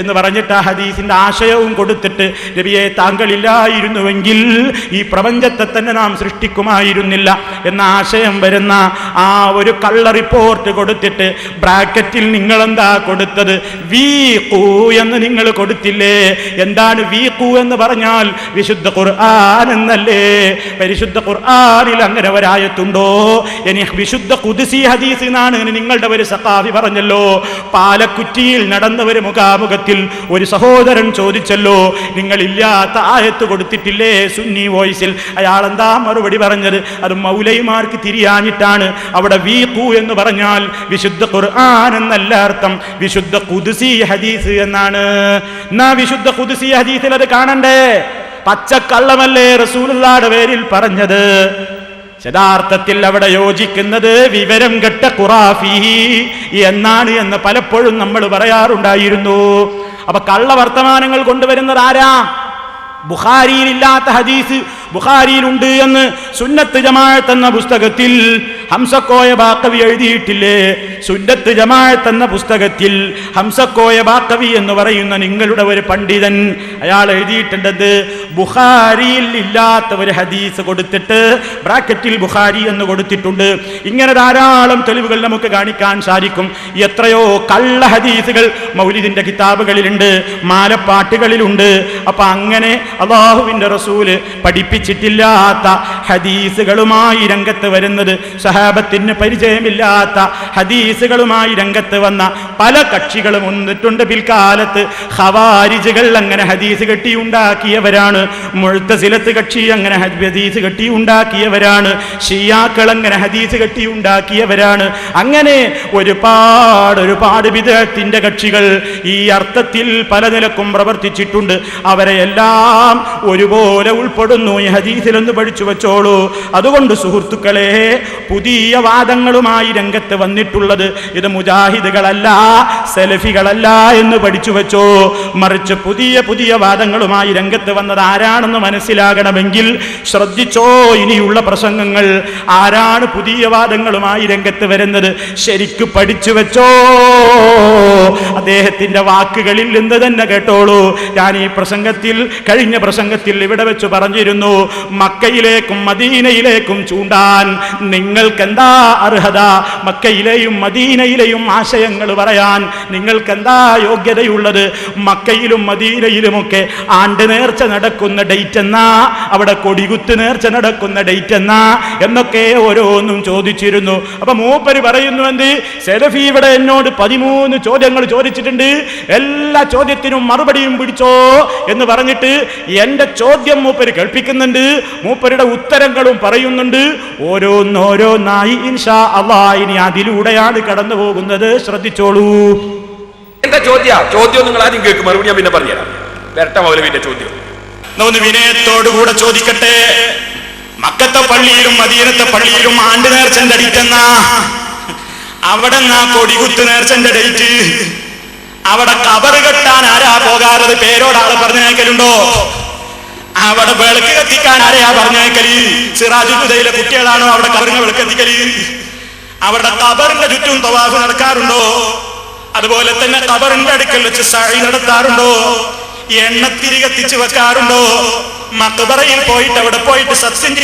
എന്ന് പറഞ്ഞിട്ട് ആ ഹദീസിന്റെ ആശയവും കൊടുത്തിട്ട് രവിയെ താങ്കൾ ഇല്ലായിരുന്നുവെങ്കിൽ ഈ പ്രപഞ്ചത്തെ തന്നെ നാം സൃഷ്ടിക്കുമായിരുന്നില്ല എന്ന ആശയം വരുന്ന ആ ഒരു കള്ള റിപ്പോർട്ട് കൊടുത്തിട്ട് ബ്രാക്കറ്റിൽ നിങ്ങൾ എന്താ കൊടുത്തത്? വി കൂ എന്ന് നിങ്ങൾ കൊടുത്തില്ലേ? എന്താണ് വി കൂ എന്ന് പറഞ്ഞാൽ വിശുദ്ധ ഖുർആൻ എന്നല്ലേ? പരിശുദ്ധ ഖുർആനിൽ അങ്ങനെ ഒരായത്തുണ്ടോ ഇനി വിശുദ്ധ കുതിസി ഹദീസിനാണ് നിങ്ങളുടെ ഒരു സഖാവി പറഞ്ഞല്ലോ. പാലക്കുറ്റിയിൽ നടന്ന ഒരു മുഖാമുഖത്തിൽ ഒരു സഹോദരൻ ചോദിച്ചല്ലോ നിങ്ങൾ ഇല്ലാത്ത ആയത്ത് കൊടുത്തിട്ടില്ലേ? സുന്നി വോയിസിൽ. അയാൾ എന്താ മറുപടി പറഞ്ഞത്? അത് മൗലൈമാർക്ക് തിരിയാഞ്ഞിട്ടാണ്. അവിടെ വീഖു എന്ന് പറഞ്ഞാൽ വിശുദ്ധ ഖുർആൻ എന്നല്ല അർത്ഥം. വിശുദ്ധ കുതിസി ഹദീസ് എന്നാണ്. എന്നാ വിശുദ്ധ കുതിസി ഹദീസിൽ അത് കാണണ്ടേ? പച്ചക്കള്ളമല്ലേ റസൂലുള്ളാടെ പേരിൽ പറഞ്ഞത്? യഥാർത്ഥത്തിൽ അവിടെ യോജിക്കുന്നത് വിവരം കെട്ട ഖുറാഫി എന്നാണ് എന്ന് പലപ്പോഴും നമ്മൾ പറയാറുണ്ടായിരുന്നു. അപ്പൊ കള്ള വർത്തമാനങ്ങൾ കൊണ്ടുവരുന്നത് ആരാ? ബുഖാരിയിലില്ലാത്ത ഹദീസ് ബുഖാരിയിലുണ്ട് എന്ന് സുന്നത്ത് ജമാഅത്ത് എന്ന പുസ്തകത്തിൽ ഹംസക്കോയ ബാക്കവി എഴുതിയിട്ടില്ലേ? സുന്നത്ത് ജമാഅത്ത് എന്ന പുസ്തകത്തിൽ ഹംസക്കോയ ബാക്കവി എന്ന് പറയുന്ന നിങ്ങളുടെ ഒരു പണ്ഡിതൻ അയാൾ എഴുതിയിട്ടുണ്ടത് ബുഖാരിയിൽ ഇല്ലാത്ത ഒരു ഹദീസ് കൊടുത്തിട്ട് ബ്രാക്കറ്റിൽ ബുഖാരി എന്ന് കൊടുത്തിട്ടുണ്ട്. ഇങ്ങനെ ധാരാളം തെളിവുകൾ നമുക്ക് കാണിക്കാൻ സാധിക്കും. എത്രയോ കള്ള ഹദീസുകൾ മൗലിദിന്റെ കിതാബുകളിലുണ്ട് മാലപ്പാട്ടുകളിലുണ്ട്. അപ്പൊ അങ്ങനെ അള്ളാഹുവിന്റെ റസൂൽ പഠിപ്പിച്ചിട്ടില്ലാത്ത ഹദീസുകളുമായി രംഗത്ത് വരുന്നത് സഹാബത്തിന് പരിചയമില്ലാത്ത ഹദീസുകളുമായി രംഗത്ത് വന്ന പല കക്ഷികളും വന്നിട്ടുണ്ട്. പിൽക്കാലത്ത് ഹവാരിജുകൾ അങ്ങനെ ഹദീസ് കെട്ടിയുണ്ടാക്കിയവരാണ്. മുഴുത്തസിലത്ത് കക്ഷി അങ്ങനെ ഹദീസ് കെട്ടി ഉണ്ടാക്കിയവരാണ്. ഷിയാക്കൾ അങ്ങനെ ഹദീസ് കെട്ടി ഉണ്ടാക്കിയവരാണ്. അങ്ങനെ ഒരുപാട് ഒരുപാട് വിദേഹത്തിന്റെ കക്ഷികൾ ഈ അർത്ഥത്തിൽ പല നിലക്കും പ്രവർത്തിച്ചിട്ടുണ്ട്. അവരെ എല്ലാം ഒരുപോലെ ഉൾപ്പെടുന്നു. ഈ ഹദീസിലൊന്ന് പഠിച്ചു വെച്ചോളൂ. അതുകൊണ്ട് സുഹൃത്തുക്കളെ പുതിയ വാദങ്ങളുമായി രംഗത്ത് വന്നിട്ടുള്ളത് ഇത് മുജാഹിദുകളല്ല സെലഫികളല്ല എന്ന് പഠിച്ചു വെച്ചോ. മറിച്ച് പുതിയ പുതിയ വാദങ്ങളുമായി രംഗത്ത് വന്നത് ആരാണെന്ന് മനസ്സിലാകണമെങ്കിൽ ശ്രദ്ധിച്ചോ ഇനിയുള്ള പ്രസംഗങ്ങൾ. ആരാണ് പുതിയ വാദങ്ങളുമായി രംഗത്ത് വരുന്നത്? ശരിക്ക് പഠിച്ചു വെച്ചോ? അദ്ദേഹത്തിന്റെ വാക്കുകളിൽ നിന്ന് തന്നെ കേട്ടോളൂ. ഞാൻ ഈ പ്രസംഗത്തിൽ കഴിഞ്ഞ പ്രസംഗത്തിൽ ഇവിടെ വെച്ച് പറഞ്ഞിരുന്നു മക്കയിലേക്കും മദീനയിലേക്കും ചൂണ്ടാൻ നിങ്ങൾക്ക് എന്താ അർഹത? മക്കയിലെയും മദീനയിലെയും ആശയങ്ങൾ പറയാൻ നിങ്ങൾക്ക് എന്താ യോഗ്യതയുള്ളത്? മക്കയിലും മദീനയിലുമൊക്കെ ആണ്ട് നേർച്ച നടക്കുന്ന ഡേറ്റ് എന്നാ? അവിടെ കൊടികുത്ത് നേർച്ച നടക്കുന്ന ഡേറ്റ് എന്നാ? എന്നൊക്കെ ഓരോന്നും ചോദിച്ചിരുന്നു. അപ്പൊ മൂപ്പര് പറയുന്നു എന്ത്? സെലഫി ഇവിടെ എന്നോട് പതിമൂന്ന് ചോദ്യങ്ങൾ ചോദിച്ചിട്ടുണ്ട്. എല്ലാ ചോദ്യത്തിനും മറുപടിയും പിടിച്ചോ എന്ന് പറഞ്ഞിട്ട് എന്റെ ചോദ്യം മൂപ്പര് കേൾപ്പിക്കുന്നുണ്ട്. മൂപ്പരുടെ ഉത്തരങ്ങളും പറയുന്നുണ്ട്. ഓരോന്നോരോന്നായി ഇൻഷാ അള്ളാ ഇനി അതിലൂടെയാണ് കടന്നു പോകുന്നത്. ശ്രദ്ധിച്ചോളൂ. എന്റെ ചോദ്യ? ചോദ്യം നിങ്ങൾ ആദ്യം കേൾക്കും. മറുപടി ഞാൻ പിന്നെ പറഞ്ഞുതരാം. വരട്ടെ മൗലവിന്റെ ചോദ്യം. ഒന്ന് വിനയത്തോടുകൂടെ ചോദിക്കട്ടെ? മക്കത്തെ പള്ളിയിലും മദീനത്തെ പള്ളിയിലും ആണ്ട് നേർച്ചന്റെ ഡേറ്റ് അവിടെ നിന്നാ കൊടികുത്ത് നേർച്ചന്റെ ഡേറ്റ് അവിടെ കബറ് കെട്ടാൻ ആരാ പോകാറത് പേരോടാൾ പറഞ്ഞേക്കലുണ്ടോ അവിടെ വിളക്ക് കത്തിക്കാൻ ആരെയാ പറഞ്ഞേക്കൽ സിറാജുദ്ദയിലെ കുട്ടികളാണോ അവിടെ കബറിന് വിളക്ക് കത്തിക്കൽ? അവിടെ കബറിന്റെ ചുറ്റും തവാഫ് നടക്കാറുണ്ടോ? അതുപോലെ തന്നെ കബറിന്റെ അടുക്കൽ വെച്ച് സഴി നടത്താറുണ്ടോ? എണ്ണത്തിരി കത്തിച്ചു വെക്കാറുണ്ടോ? മക്ബറയിൽ പോയിട്ട് അവിടെ പോയിട്ട് സത്യം